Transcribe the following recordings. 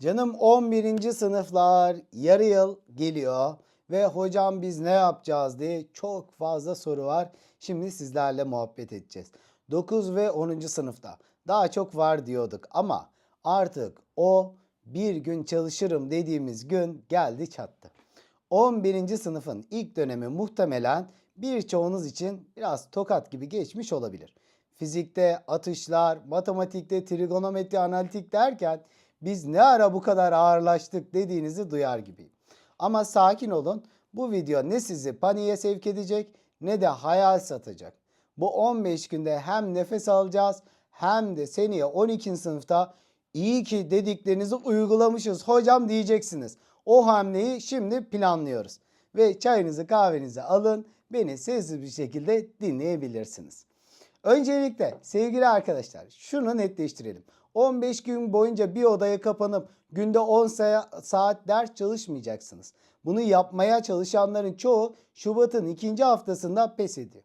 Canım 11. sınıflar yarı yıl geliyor ve hocam biz ne yapacağız diye çok fazla soru var. Şimdi sizlerle muhabbet edeceğiz. 9 ve 10. sınıfta daha çok var diyorduk ama artık o bir gün çalışırım dediğimiz gün geldi çattı. 11. sınıfın ilk dönemi muhtemelen birçoğunuz için biraz tokat gibi geçmiş olabilir. Fizikte atışlar, matematikte trigonometri analitik derken biz ne ara bu kadar ağırlaştık dediğinizi duyar gibiyim. Ama sakin olun. Bu video ne sizi paniğe sevk edecek ne de hayal satacak. Bu 15 günde hem nefes alacağız hem de seneye 12. sınıfta iyi ki dediklerinizi uygulamışız hocam diyeceksiniz. O hamleyi şimdi planlıyoruz. Ve çayınızı kahvenizi alın beni sessiz bir şekilde dinleyebilirsiniz. Öncelikle sevgili arkadaşlar şunu netleştirelim. 15 gün boyunca bir odaya kapanıp günde 10 sa- saat ders çalışmayacaksınız. Bunu yapmaya çalışanların çoğu Şubat'ın ikinci haftasında pes ediyor.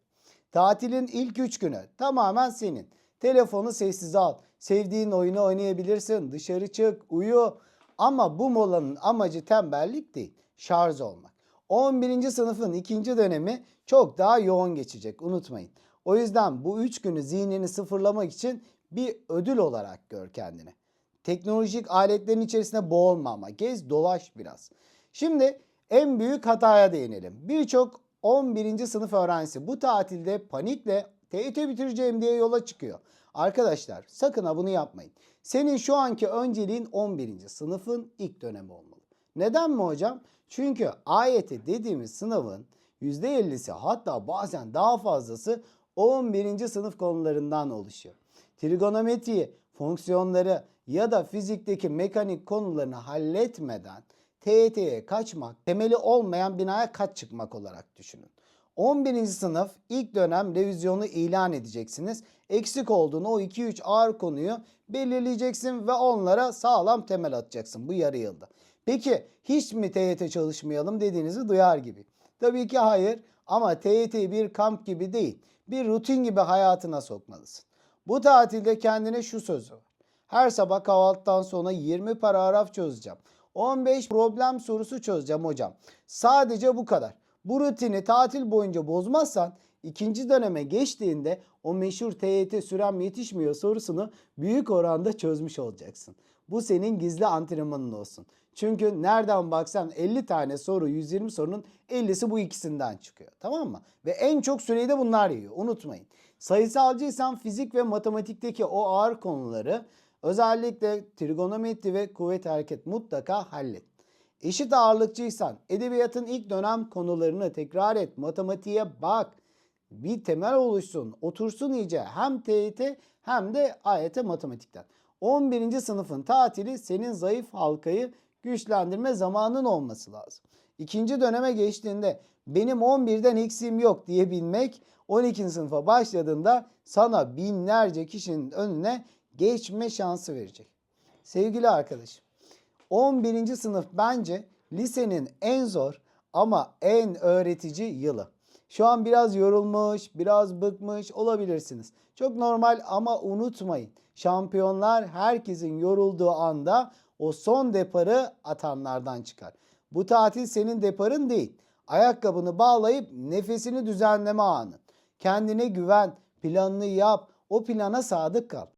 Tatilin ilk 3 günü tamamen senin. Telefonu sessize al. Sevdiğin oyunu oynayabilirsin. Dışarı çık, uyu. Ama bu molanın amacı tembellik değil, şarj olmak. 11. sınıfın ikinci dönemi çok daha yoğun geçecek unutmayın. O yüzden bu 3 günü zihnini sıfırlamak için bir ödül olarak gör kendini. Teknolojik aletlerin içerisine boğulma ama gez dolaş biraz. Şimdi en büyük hataya değinelim. Birçok 11. sınıf öğrencisi bu tatilde panikle TYT bitireceğim diye yola çıkıyor. Arkadaşlar sakın ha bunu yapmayın. Senin şu anki önceliğin 11. sınıfın ilk dönemi olmalı. Neden mi hocam? Çünkü AYT dediğimiz sınavın %50'si hatta bazen daha fazlası 11. sınıf konularından oluşuyor. Trigonometriyi, fonksiyonları ya da fizikteki mekanik konularını halletmeden TYT'ye kaçmak, temeli olmayan binaya kaç çıkmak olarak düşünün. 11. sınıf ilk dönem revizyonu ilan edeceksiniz. Eksik olduğunu o 2-3 ağır konuyu belirleyeceksin ve onlara sağlam temel atacaksın bu yarı yılda. Peki hiç mi TYT çalışmayalım dediğinizi duyar gibi. Tabii ki hayır ama TYT'yi bir kamp gibi değil, bir rutin gibi hayatına sokmalısın. Bu tatilde kendine şu sözü var. Her sabah kahvaltıdan sonra 20 paragraf çözeceğim. 15 problem sorusu çözeceğim hocam. Sadece bu kadar. Bu rutini tatil boyunca bozmazsan ikinci döneme geçtiğinde o meşhur TYT sürem yetişmiyor sorusunu büyük oranda çözmüş olacaksın. Bu senin gizli antrenmanın olsun. Çünkü nereden baksan 50 tane soru 120 sorunun 50'si bu ikisinden çıkıyor. Tamam mı? Ve en çok süreyi de bunlar yiyor. Unutmayın. Sayısalcıysan fizik ve matematikteki o ağır konuları özellikle trigonometri ve kuvvet hareket mutlaka hallet. Eşit ağırlıkçıysan edebiyatın ilk dönem konularını tekrar et. Matematiğe bak. Bir temel oluşsun. Otursun iyice. Hem TYT hem de AYT matematikten. 11. sınıfın tatili senin zayıf halkayı güçlendirme zamanın olması lazım. İkinci döneme geçtiğinde benim 11'den eksiğim yok diyebilmek 12. sınıfa başladığında sana binlerce kişinin önüne geçme şansı verecek. Sevgili arkadaşım 11. sınıf bence lisenin en zor ama en öğretici yılı. Şu an biraz yorulmuş, biraz bıkmış olabilirsiniz. Çok normal ama unutmayın. Şampiyonlar herkesin yorulduğu anda o son deparı atanlardan çıkar. Bu tatil senin deparın değil. Ayakkabını bağlayıp nefesini düzenleme anı. Kendine güven, planını yap, o plana sadık kal.